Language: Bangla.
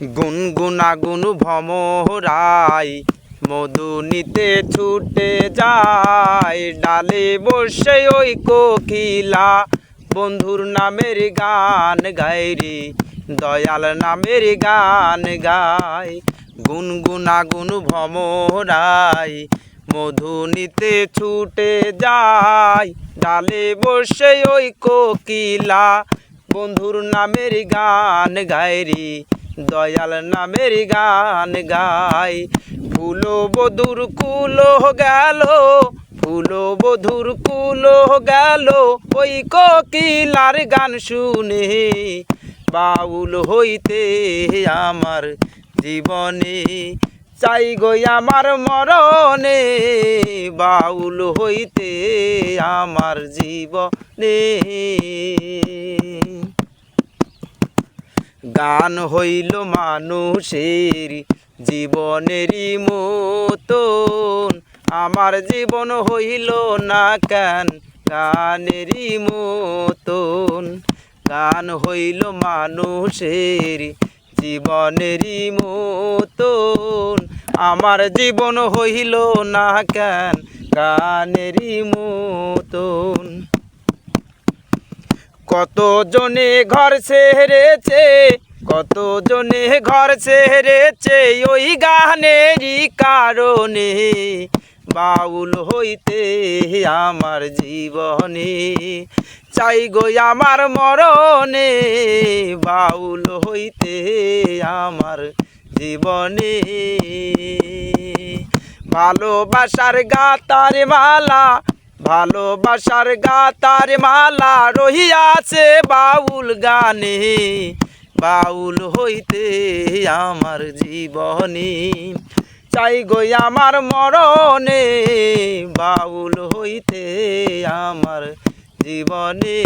গুনগুনা গুন ভমরাই মধু নিতে ছুটে যায়, ডালে বসে ওই কোকিলা। বন্ধুর নামের গান গায় রে, দয়াল নামের গান গায় গুনগুনা গুন ভমরাই মধু নিতে ছুটে যায়, ডালে বসে ওই কোকিলা। বন্ধুর নামের গান গায় রে দয়াল নামের গান গাই। ফুলো বধুর কুলো গেল, ফুলো বধুর কুলো গেল, ওই কোকিলার গান শুনে। বাউল হইতে আমার জীবনে, চাই গো আমার মরণে। বাউল হইতে আমার জীবনে। গান হইল মানুষের জীবনেরই মতন। আমার জীবন হইল না কেন গানেরই মতন। গান হইল মানুষের জীবনেরই মতন। আমার জীবন হইল না কেন গানেরই মতন। কত জনে ঘর সেরেছে কত জনে ঘর সেরেছে ওই গানেরই কারণে। বাউল হইতে আমার জীবনে, চাই গো আমার মরণে। বাউল হইতে আমার জীবনে, ভালোবাসার গাতার মালা ভালোবাসার গাতার মালা রহিয়াছে বাউল গানে। বাউল হইতে আমার জীবনী, চাই গো আমার মরণে। বাউল হইতে আমার জীবনে।